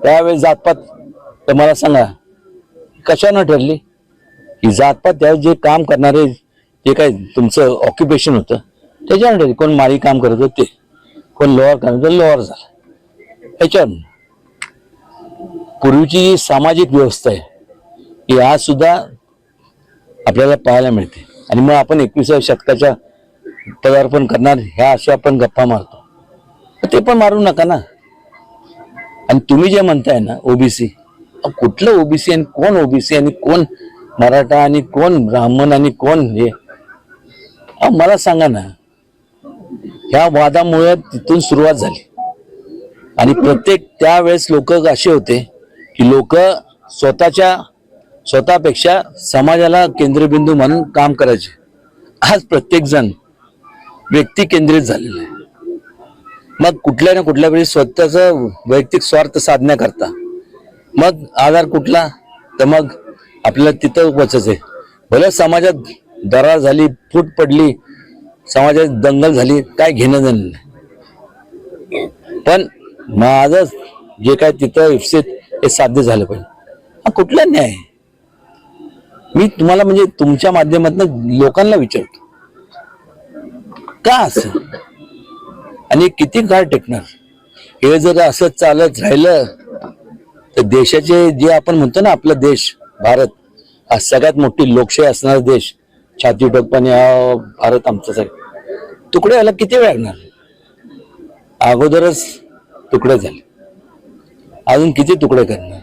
त्यावेळेस जातपात तर मला सांगा कशानं ठरली? की जातपात त्यावेळेस जे काम करणारे जे काय तुमचं ऑक्युपेशन होतं त्याच्यानं ठरली. कोण माळी काम करत होते कोण लोअर काम होतं लोअर झालं. त्याच्यावर पूर्वीची जी सामाजिक व्यवस्था आहे ही आज सुद्धा आपल्याला पाहायला मिळते. आणि मग आपण एकविसाव्या शतकाच्या पदार्पण करणार ह्या अशा आपण गप्पा मारतो. ते पण मारू नका ना. आणि तुम्ही जे म्हणताय ना ओबीसी कुठलं ओबीसी आणि कोण ओबीसी आणि कोण मराठा आणि कोण ब्राह्मण आणि कोण हे? मला सांगा ना ह्या वादामुळे तिथून सुरुवात झाली. आणि प्रत्येक त्यावेळेस लोक असे होते की लोक स्वतःच्या स्वतःपेक्षा समाजाला केंद्रबिंदू म्हणून काम करायचे. आज प्रत्येक जण व्यक्ती केंद्रित झालेला आहे मग कुठल्या ना कुठल्या वेळी स्वतःचं वैयक्तिक स्वार्थ साधण्याकरता. मग आधार कुठला तर मग आपल्याला तिथं वचच आहे भले समाजात दरार झाली फूट पडली समाजात दंगल झाली काय घेणं देणं नाही. पण माझं जे काय तिथं इप्सित हे साध्य झालं पाहिजे. हा कुठला न्याय? मी तुम्हाला म्हणजे तुमच्या माध्यमातून लोकांना विचारतो. का असं? आणि किती काळ टेकणार? हे जर असं चालत राहिलं तर देशाचे जे आपण म्हणतो ना आपला देश भारत हा सगळ्यात मोठी लोकशाही असणारा देश छाती टोकपाने हा भारत आमच्यासाठी तुकडे व्हायला किती वेळ लागणार? अगोदरच तुकडे झाले. अजून किती तुकडे करणार?